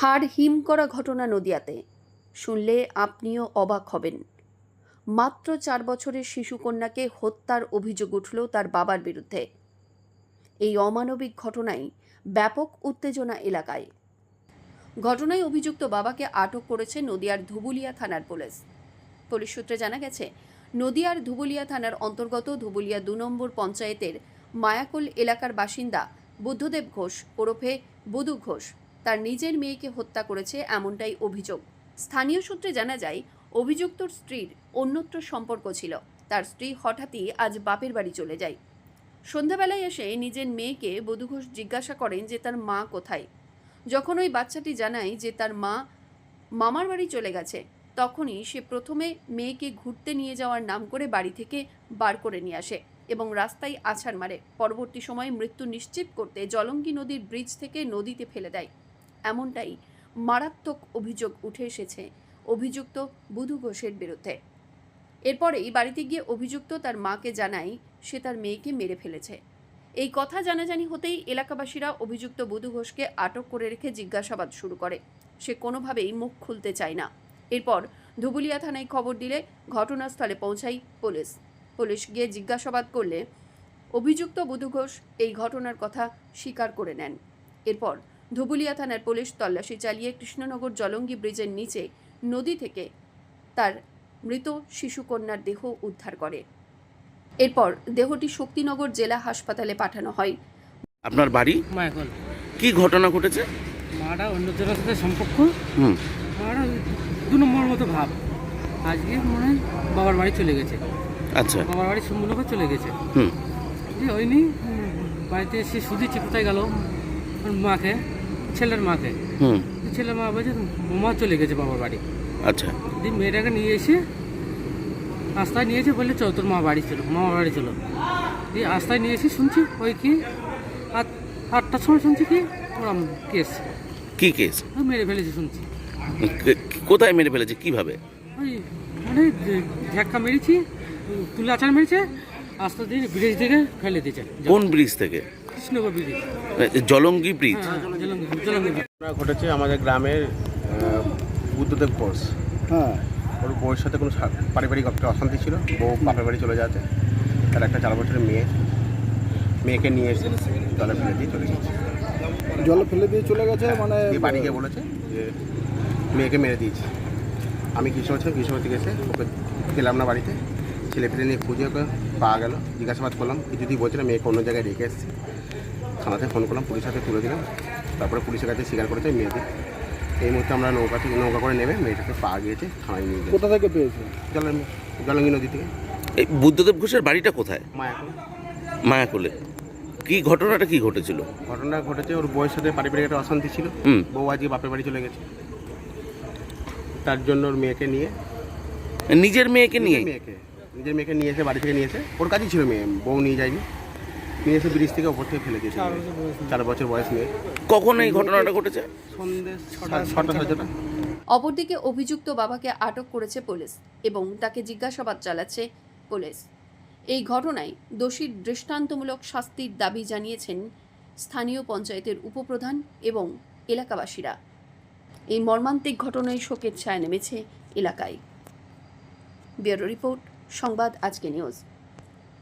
হাড় হিম করা ঘটনা নদিয়াতে। শুনলে আপনিও অবাক হবেন। মাত্র চার বছরের শিশুকন্যাকে হত্যার অভিযোগ উঠল তার বাবার বিরুদ্ধে। এই অমানবিক ঘটনায় ব্যাপক উত্তেজনা এলাকায়। ঘটনায় অভিযুক্ত বাবাকে আটক করেছে নদিয়ার ধুবুলিয়া থানার পুলিশ। পুলিশ সূত্রে জানা গেছে, নদিয়ার ধুবুলিয়া থানার অন্তর্গত ধুবুলিয়া দু নম্বর পঞ্চায়েতের মায়াকুল এলাকার বাসিন্দা বুদ্ধদেব ঘোষ ওরফে বুধু ঘোষ তার নিজের মেয়েকে হত্যা করেছে এমনটাই অভিযোগ। স্থানীয় সূত্রে জানা যায়, অভিযুক্তর স্ত্রীর অন্যত্র সম্পর্ক ছিল। তার স্ত্রী হঠাৎই আজ বাপের বাড়ি চলে যায়। সন্ধ্যাবেলায় এসে নিজের মেয়েকে বধূ ঘোষ জিজ্ঞাসা করেন যে তার মা কোথায়। যখন ওই বাচ্চাটি জানায় যে তার মা মামার বাড়ি চলে গেছে, তখনই সে প্রথমে মেয়েকে ঘুরতে নিয়ে যাওয়ার নাম করে বাড়ি থেকে বার করে নিয়ে আসে এবং রাস্তায় আছাড় মারে। পরবর্তী সময়ে মৃত্যু নিশ্চিত করতে জলঙ্গি নদীর ব্রিজ থেকে নদীতে ফেলে দেয়। এমনটাই মারাত্মক অভিযোগ উঠে এসেছে অভিযুক্ত বুধু ঘোষের বিরুদ্ধে। এরপরেই বাড়িতে গিয়ে অভিযুক্ত তার মাকে জানায় সে তার মেয়েকে মেরে ফেলেছে। এই কথা জানাজানি হতেই এলাকাবাসীরা অভিযুক্ত বুধু ঘোষকে আটক করে রেখে জিজ্ঞাসাবাদ শুরু করে। সে কোনোভাবেই মুখ খুলতে চায় না। এরপর ধুবুলিয়া থানায় খবর দিলে ঘটনাস্থলে পৌঁছায় পুলিশ। পুলিশ গিয়ে জিজ্ঞাসাবাদ করলে অভিযুক্ত বুধু ঘোষ এই ঘটনার কথা স্বীকার করে নেন। এরপর ধুবুলিয়া থানার পুলিশ তল্লাশি চালিয়ে কৃষ্ণনগর জলঙ্গি ব্রিজের নিচে নদী থেকে তার মৃত শিশুকন্যার দেহ উদ্ধার করে। এরপর দেহটি শক্তিনগর জেলা হাসপাতালে পাঠানো হয়। আপনার বাড়ি? মায়াকল কি ঘটনা ঘটেছে? মাটা অন্যজনের সাথে সম্পর্ক? হুম। মাটা দু নম্বর মতো ভাব। আজকে মনে হয় বাবার বাড়ি চলে গেছে। আচ্ছা। বাবার বাড়ি সুন্দরভাবে চলে গেছে। হুম। যে হয়নি বাড়িতে এসে সুদিচ্ছে কোথায় গেল মাকে। ছেলের মাকে। হুম। ছেলের মা বলছে মা চলে গেছে বাবার বাড়ি। আচ্ছা। দিয়ে মেয়েটাকে নিয়ে এসে রাস্তায় নিয়েছে বললে চল তোর মা বাড়ি চলো মামা বাড়ি চলো। দিয়ে রাস্তায় নিয়ে এসে শুনছি ওই কি আট আটটার সময় শুনছি কি ওরা কেস। কি কেস? মেরে ফেলেছে শুনছি। কোথায় মেরে ফেলেছে কীভাবে? ওই মানে ধাক্কা মেরেছি তুলে আচার মেরেছে আস্তে দিয়ে ব্রিজ থেকে ফেলে দিয়েছে। কোন ব্রিজ থেকে? কৃষ্ণগর ব্রিজ জলঙ্গি ব্রিজ ঘটেছে আমাদের গ্রামের বুদ্ধদেব ঘোষ। হ্যাঁ। ওর বউয়ের সাথে কোনো পারিবারিক একটা অশান্তি ছিল বউ বাপের বাড়ি চলে যাচ্ছে। তার একটা চার বছরের মেয়ে মেয়েকে নিয়ে এসে জলে ফেলে দিয়ে চলে গেছে। জলে ফেলে দিয়ে চলে গেছে মানে দিয়ে বাড়ি গিয়ে বলেছে যে মেয়েকে মেরে দিয়েছি। আমি কৃষ্ণ ছিলাম কৃষ্ণ থেকে এসে ওকে গেলাম না বাড়িতে। ছেলে ফেলে নিয়ে খুঁজে ওকে পাওয়া গেল। জিজ্ঞাসাবাদ করলাম কিছুতেই বলছে না মেয়েকে অন্য জায়গায় রেখে এসেছি। থানাতে ফোন করলাম পুলিশের হাতে তুলে দিলাম। তারপরে পুলিশের কাছে স্বীকার করেছে মেয়েকে। এই মুহূর্তে আমরা নৌকা থেকে নৌকা করে নেবে মেয়েটাকে পাওয়া গিয়েছে থানায় নিয়ে গেছে। কোথা থেকে পেয়েছে? জলঙ্গি নদী থেকে। এই বুদ্ধদেব ঘোষের বাড়িটা কোথায়? মায়াকুল। মায়াকুলে। কি ঘটনাটা কি ঘটেছিল? ঘটনা ঘটেছে ওর বউয়ের সাথে পারিবারিক একটা অশান্তি ছিল। হুম। বউ আজকে বাপের বাড়ি চলে গেছে। তার জন্য ওর মেয়েকে নিয়ে নিজের মেয়েকে নিয়ে মেয়েকে। নিজের মেয়েকে নিয়ে এসে বাড়ি থেকে নিয়ে এসে ওর কাছেই ছিল মেয়ে বউ নিয়ে যায়নি। নিয়ে এসে ব্রিজ থেকে ওপর থেকে ফেলে দিয়েছে চার বছর বয়স মেয়ে। কখন এই ঘটনাটা ঘটেছে? সন্ধ্যে ছটা ছটা ছটা। অপরদিকে অভিযুক্ত বাবাকে আটক করেছে পুলিশ এবং তাকে জিজ্ঞাসাবাদ চালাচ্ছে পুলিশ। এই ঘটনায় দোষীর দৃষ্টান্তমূলক শাস্তির দাবি জানিয়েছেন স্থানীয় পঞ্চায়েতের উপপ্রধান এবং এলাকাবাসীরা। এই মর্মান্তিক ঘটনায় শোকের ছায়া নেমেছে এলাকায়। ব্যুরো রিপোর্ট সংবাদ আজকে নিউজ।